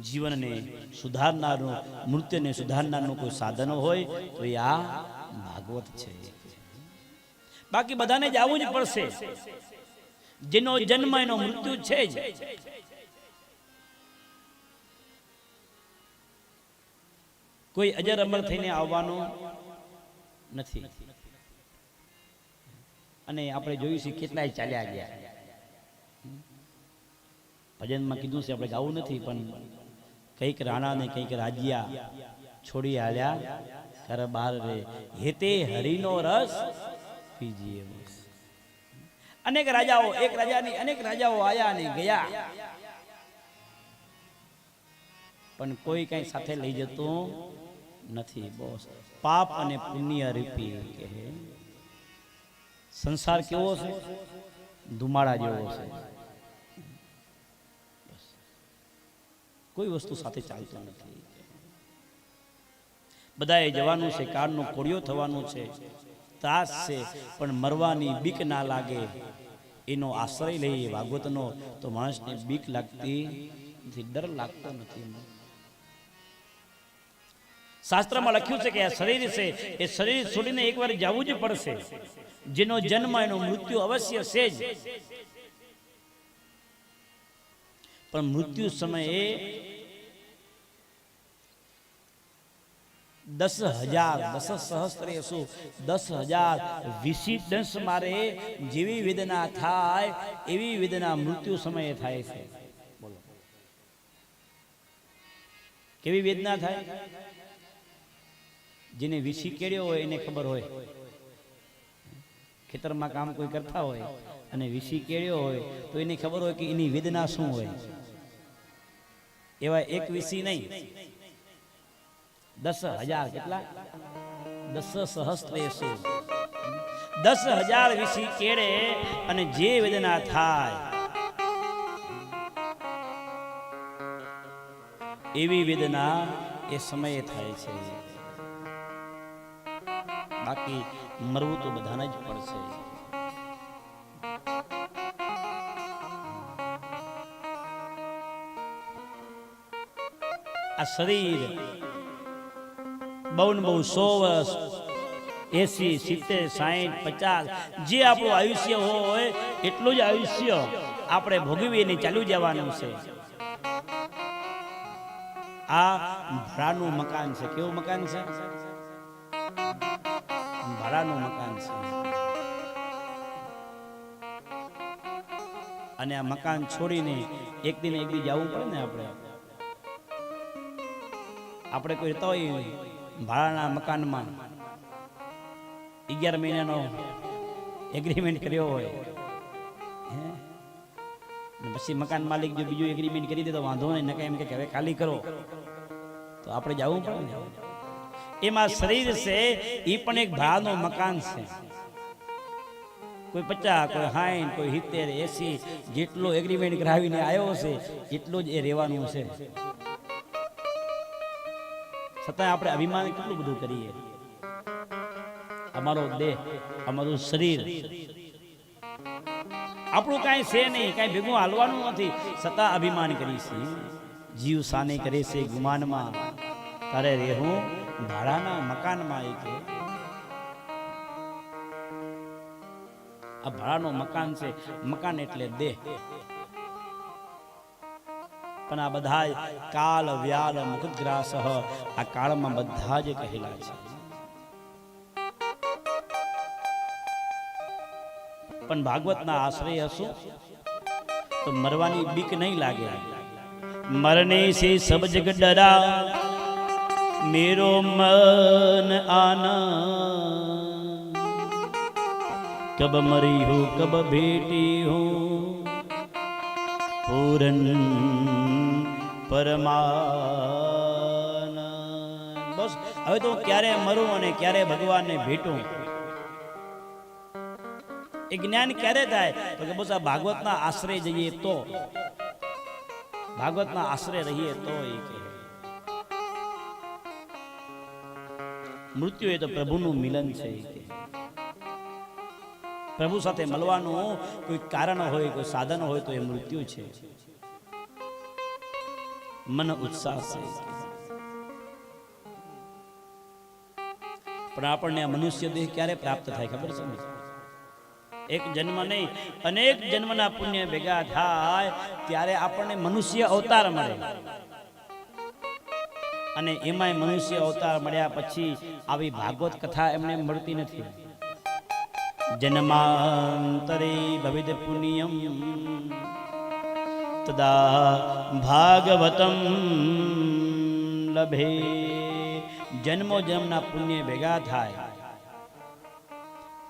જીવનને સુધારનારનું, નૃત્યને સુધારનારનું કોઈ સાધન હોય, તો એ આ ભાગવત છે. બાકી બધાને જ આવવું જ પડશે. જેનો જન્મ, એનો મૃત્યુ છે જ. કોઈ અજર અમર થઈને આવવાનું નથી. અને આપણે જોયું છે કેટલાય ચાલ્યા ગયા. ભજનમાં કીધું છે આપણે ગાવું નથી, પણ કંઈક રાણા ને કંઈક રાજ્યા છોડી હાલ્યા ત્યારે બાર રે, હેતે હરિનો રસ પીજીએ અનેક રાજાઓ, એક રાજાની અનેક રાજાઓ આયા અને ગયા. પણ કોઈ કઈ સાથે લઈ જતું નથી, બોસ. પાપ અને પુણ્ય રૂપી કહે. સંસાર કેવો છે? ધુમાડા જેવો છે. કોઈ વસ્તુ સાથે ચાલતું નથી. બધાએ જવાનું છે કાળનો કોળિયો થવાનું છે, ત્રાસ છે, પણ મરવાની બીક ના લાગે. એનો આશ્રય લઈએ ભાગવતનો. તો માણસને બીક લાગતી નથી, ડર લાગતો નથી. શાસ્ત્રમાં લખ્યું છે કે આ શરીર છે, એ શરીર છોડીને એકવાર જવું જ પડશે. જેનો જન્મ, એનો મૃત્યુ અવશ્ય છે જ. પણ મૃત્યુ સમયે દસ હજાર, દસ સહસ્ત્રેસુ દસ હજાર વીસી દંશ મારે જેવી વેદના થાય, એવી વેદના મૃત્યુ સમયે થાય છે. બોલો. કેવી વેદના થાય? જેને વીસી કેળ્યો હોય એને ખબર હોય. ખેતરમાં કામ કોઈ કરતા હોય. અને વીસી કેળ્યો હોય તો એને ખબર હોય કે એની વેદના શું હોય. એવા એક વીસી નહીં. દસ હજાર કેટલા? દસ સહસ્ત્રેસુ દસ હજાર વીસી કેળે અને જે વેદના થાય, એવી વેદના એ સમયે થાય છે. બાકી મરવું તો બધાને જ પડશે. આ શરીર બહુ ને બહુ સો વર્ષ એસી, સિત્તેર, સાહીઠ, પચાસ, જે આપણું આયુષ્ય હોય, એટલું જ આયુષ્ય આપણે ભોગવીને ચાલુ જવાનું છે. આ ભાડાનું મકાન છે. કેવું મકાન છે? ભાડાનું મકાન છે. અને આ મકાન છોડીને એક દિન એક દી જવું પડે ને આપણે? આપણે કોઈ રહેતા હોય ભાડાના મકાનમાં. અગિયાર મહિનાનો એગ્રીમેન્ટ કર્યો હોય? પછી મકાન માલિક જો બીજું એગ્રીમેન્ટ કરી દે તો વાંધો નહીં નકા એમ કે હવે ખાલી કરો. તો આપણે જવું પડે ને. એમાં શરીર છે એ પણ એક ભાડાનું મકાન છે. કોઈ પચાસ, કોઈ હાઈન કોઈ સિત્તેર, એસી જેટલો એગ્રીમેન્ટ કરાવીને આવ્યો છે, એટલું જ એ રહેવાનું છે. છતાં આપણે અભિમાન કેટલું બધું કરીએ? અમારો દેહ, અમારું શરીર. આપણું કાંઈ છે નહીં, કાંઈ ભેગું હાલવાનું નથી. છતાં અભિમાન કરી જીવ સાને કરે છે ગુમાનમાં. તારે રહેવું ભાડાના મકાનમાં એ કે આ ભાડાનું મકાન છે, મકાન એટલે દેહ. પણ આ બધા કાલ, વ્યાલ મુખગ્રાસ આ કાળમાં બધા જ કહેલા છે. પણ ભાગવતના આશ્રય હશો? તો મરવાની બીક નહીં લાગે. મરને સે સબ જગ ડરા. મેરો મન આના. કબ મરી હું, કબ ભેટી હું? પૂરન પરમાન બસ હવે તો ક્યારે મરું અને ક્યારે ભગવાનને ભેટું? એ જ્ઞાન ક્યારે થાય? તો કે બસ આ ભાગવતના આશ્રય જઈએ તો. ભાગવતના આશ્રય રહીએ તો એ કે. મૃત્યુ એ તો પ્રભુનું મિલન છે એ કે. પ્રભુ સાથે મળવાનું કોઈ કારણ હોય, કોઈ સાધન હોય તો એ મૃત્યુ છે. મન ઉત્સાહ છે. પણ આપણને આ મનુષ્ય દેહ ક્યારે પ્રાપ્ત થાય ખબર છે એક જન્મ નહીં, અનેક જન્મના પુણ્ય ભેગા થાય ત્યારે આપણને મનુષ્ય અવતાર મળે. અને એમાંય મનુષ્ય અવતાર મળ્યા પછી આવી ભાગવત કથા એમને મળતી નથી. જન્માંતરે ભવિદ પુણ્યમ તદા ભાગવતમ લભે જન્મો જન્મના પુણ્ય ભેગા થાય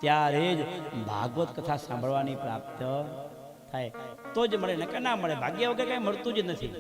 ત્યારે જ ભાગવત કથા સાંભળવાની પ્રાપ્ત થાય તો જ મળે નકર ના મળે ભાગ્ય વગર કઈ મળતું જ નથી.